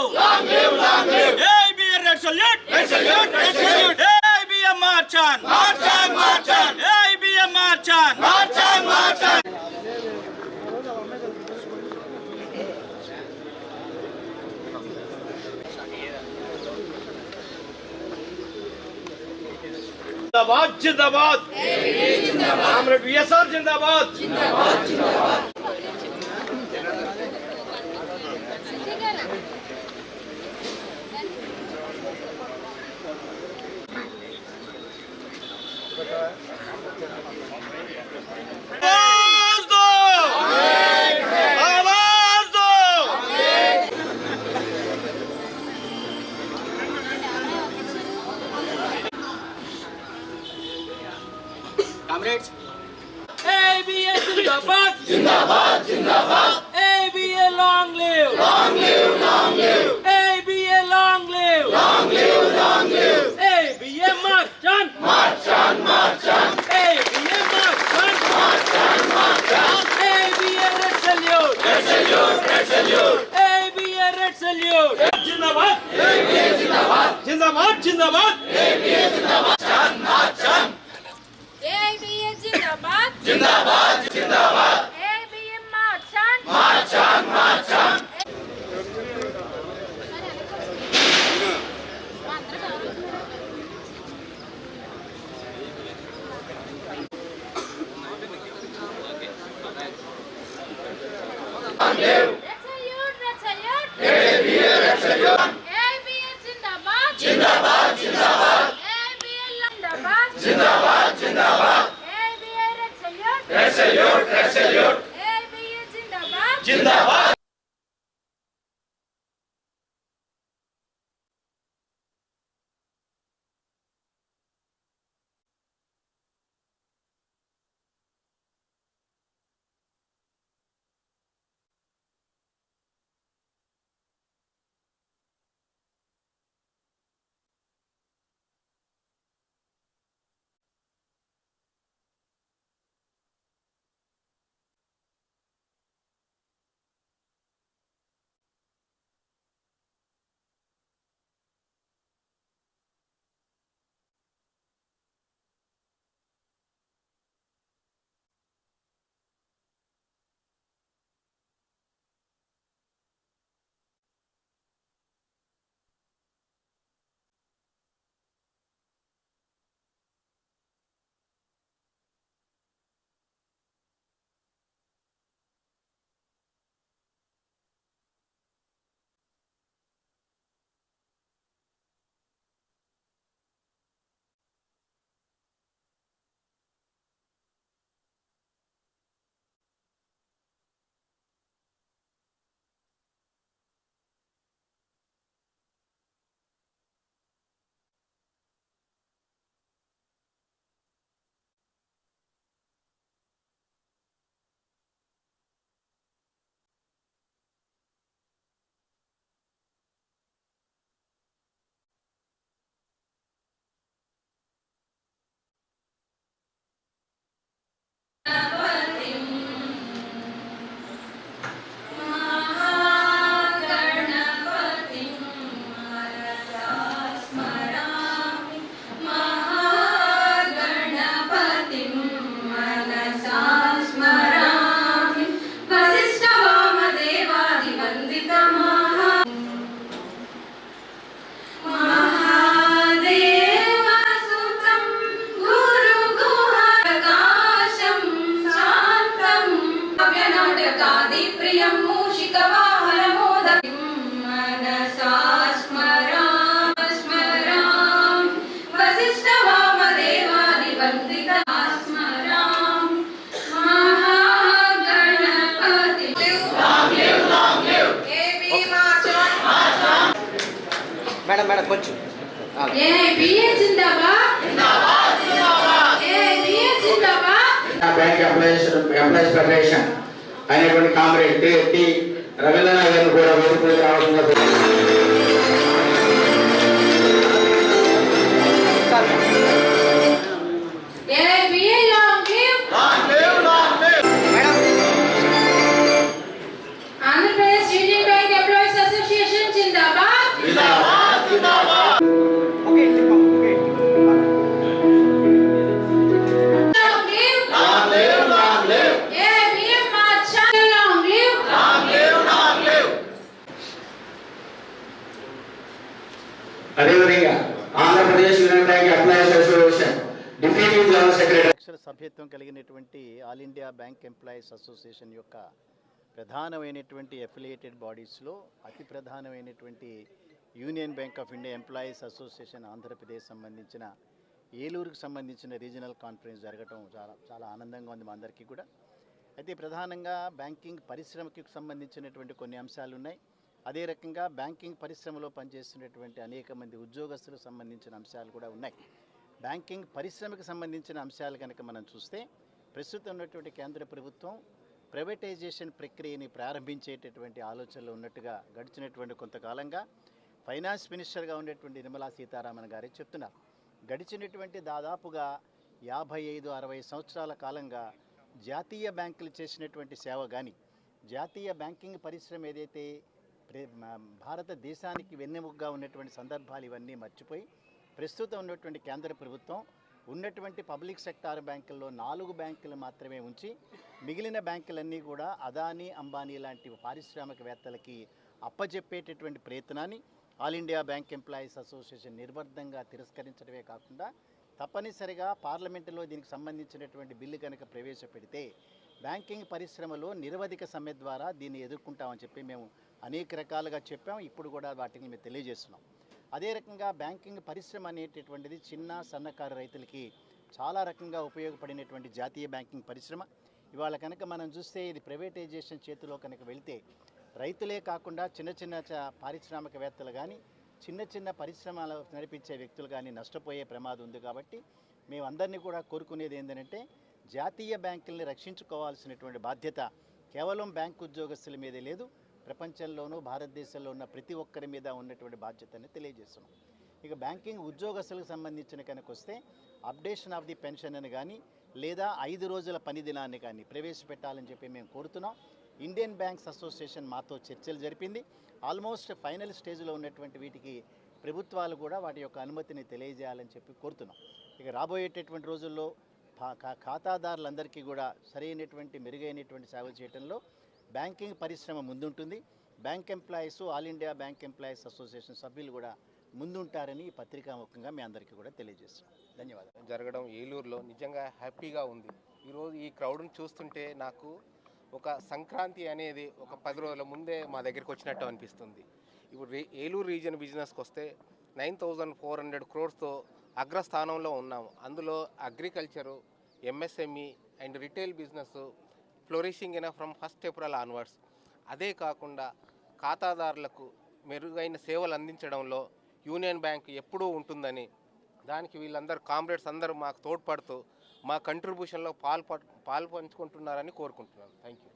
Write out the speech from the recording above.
Long live, long live. ABM red salute. Red salute, red salute. ABM march on. March on, march on. ABM march on. March on, march on. जिंदाबाद जिंदाबाद comrade VSR जिंदाबाद Comrades. ABA Zindabad. Zindabad, Zindabad. ABA long live. Long live, long live. Andev. Retaliyor, retaliyor. Erebiye, retaliyor. Erebiye, zindabad. Zindabad, zindabad. Erebiye, zindabad. Zindabad, zindabad. Erebiye, retaliyor. Retaliyor, retaliyor. Erebiye, zindabad. Zindabad. కొంచెం ఏ BA జిందాబాద్ జిందాబాద్ జిందాబాద్ ఏ BA జిందాబాద్ bank employees employees federation అయినటువంటి comrade tea Rabindranath గారిని కూడా వేడుకలు రావడంగా Thank you. సభ్యత్వం కలిగినటువంటి all India bank employees association యొక్క ప్రధానమైనటువంటి అఫిలియేటెడ్ బాడీస్లో అతి ప్రధానమైనటువంటి union bank of India employees association Andhra Pradesh సంబంధించిన ఏలూరుకు సంబంధించిన రీజనల్ కాన్ఫరెన్స్ జరగటం చాలా చాలా ఆనందంగా ఉంది మా అందరికీ కూడా. అయితే ప్రధానంగా బ్యాంకింగ్ పరిశ్రమకి సంబంధించినటువంటి కొన్ని అంశాలు ఉన్నాయి. అదే రకంగా బ్యాంకింగ్ పరిశ్రమలో పనిచేస్తున్నటువంటి అనేక మంది ఉద్యోగస్తులకు సంబంధించిన అంశాలు కూడా ఉన్నాయి. బ్యాంకింగ్ పరిశ్రమకు సంబంధించిన అంశాలు కనుక మనం చూస్తే ప్రస్తుతం ఉన్నటువంటి కేంద్ర ప్రభుత్వం ప్రైవేటైజేషన్ ప్రక్రియని ప్రారంభించేటటువంటి ఆలోచనలు ఉన్నట్టుగా గడిచినటువంటి కొంతకాలంగా ఫైనాన్స్ మినిస్టర్గా ఉన్నటువంటి నిర్మలా సీతారామన్ గారే చెప్తున్నారు. గడిచినటువంటి దాదాపుగా యాభై ఐదు అరవై సంవత్సరాల కాలంగా జాతీయ బ్యాంకులు చేసినటువంటి సేవ కానీ జాతీయ బ్యాంకింగ్ పరిశ్రమ ఏదైతే ప్రే- మ- భారతదేశానికి వెన్నెముగ్గా ఉన్నటువంటి సందర్భాలు ఇవన్నీ మర్చిపోయి ప్రస్తుతం ఉన్నటువంటి కేంద్ర ప్రభుత్వం ఉన్నటువంటి పబ్లిక్ సెక్టార్ బ్యాంకుల్లో నాలుగు బ్యాంకులు మాత్రమే ఉంచి మిగిలిన బ్యాంకులన్నీ కూడా అదానీ అంబానీ లాంటి పారిశ్రామికవేత్తలకి అప్పజెప్పేటటువంటి ప్రయత్నాన్ని all India bank employees association నిర్బంధంగా తిరస్కరించడమే కాకుండా తప్పనిసరిగా పార్లమెంటులో దీనికి సంబంధించినటువంటి బిల్లు కనుక ప్రవేశపెడితే బ్యాంకింగ్ పరిశ్రమలో నిరవధిక సమ్మె ద్వారా దీన్ని ఎదుర్కొంటామని చెప్పి మేము అనేక రకాలుగా చెప్పాం. ఇప్పుడు కూడా వాటిని మేము తెలియజేస్తున్నాం. అదే రకంగా బ్యాంకింగ్ పరిశ్రమ అనేటటువంటిది చిన్న సన్నకారు రైతులకి చాలా రకంగా ఉపయోగపడినటువంటి జాతీయ బ్యాంకింగ్ పరిశ్రమ. ఇవాళ కనుక మనం చూస్తే ఇది ప్రైవేటైజేషన్ చేతిలో కనుక వెళితే రైతులే కాకుండా చిన్న చిన్న పారిశ్రామికవేత్తలు కానీ చిన్న చిన్న పరిశ్రమలు నడిపించే వ్యక్తులు కానీ నష్టపోయే ప్రమాదం ఉంది కాబట్టి మేమందరినీ కూడా కోరుకునేది ఏంటంటే జాతీయ బ్యాంకుల్ని రక్షించుకోవాల్సినటువంటి బాధ్యత కేవలం బ్యాంకు ఉద్యోగస్తుల మీదే లేదు ప్రపంచంలోనూ భారతదేశంలో ఉన్న ప్రతి ఒక్కరి మీద ఉన్నటువంటి బాధ్యతని తెలియజేస్తున్నాం. ఇక బ్యాంకింగ్ ఉద్యోగస్తులకు సంబంధించిన కనుక వస్తే అప్డేషన్ ఆఫ్ ది పెన్షన్ అని కానీ లేదా ఐదు రోజుల పని దినాన్ని కానీ ప్రవేశపెట్టాలని చెప్పి మేము కోరుతున్నాం. ఇండియన్ బ్యాంక్స్ అసోసియేషన్ మాతో చర్చలు జరిపింది. ఆల్మోస్ట్ ఫైనల్ స్టేజ్లో ఉన్నటువంటి వీటికి ప్రభుత్వాలు కూడా వాటి యొక్క అనుమతిని తెలియజేయాలని చెప్పి కోరుతున్నాం. ఇక రాబోయేటటువంటి రోజుల్లో ఖాతాదారులందరికీ కూడా సరైనటువంటి మెరుగైనటువంటి సేవలు చేయడంలో బ్యాంకింగ్ పరిశ్రమ ముందుంటుంది. Bank employees all India bank employees association సభ్యులు కూడా ముందుంటారని ఈ పత్రికాముఖంగా మీ అందరికీ కూడా తెలియజేస్తున్నాం. ధన్యవాదాలు. జరగడం ఏలూరులో నిజంగా హ్యాపీగా ఉంది. ఈరోజు ఈ క్రౌడ్ని చూస్తుంటే నాకు ఒక సంక్రాంతి అనేది ఒక పది రోజుల ముందే మా దగ్గరికి వచ్చినట్టు అనిపిస్తుంది. ఇప్పుడు ఏలూరు రీజన్ బిజినెస్కి వస్తే నైన్ థౌజండ్ ఫోర్ హండ్రెడ్ క్రోర్స్తో అగ్రస్థానంలో ఉన్నాము. అందులో agriculture MSME and retail business flourishing అయినా ఫ్రమ్ ఫస్ట్ ఏప్రిల్ ఆన్వర్డ్స్ అదే కాకుండా ఖాతాదారులకు మెరుగైన సేవలు అందించడంలో యూనియన్ బ్యాంక్ ఎప్పుడూ ఉంటుందని దానికి వీళ్ళందరూ కామ్రేడ్స్ అందరూ మాకు తోడ్పడుతూ మా కంట్రిబ్యూషన్లో పాలు పాలు పంచుకుంటున్నారని కోరుకుంటున్నాను. Thank you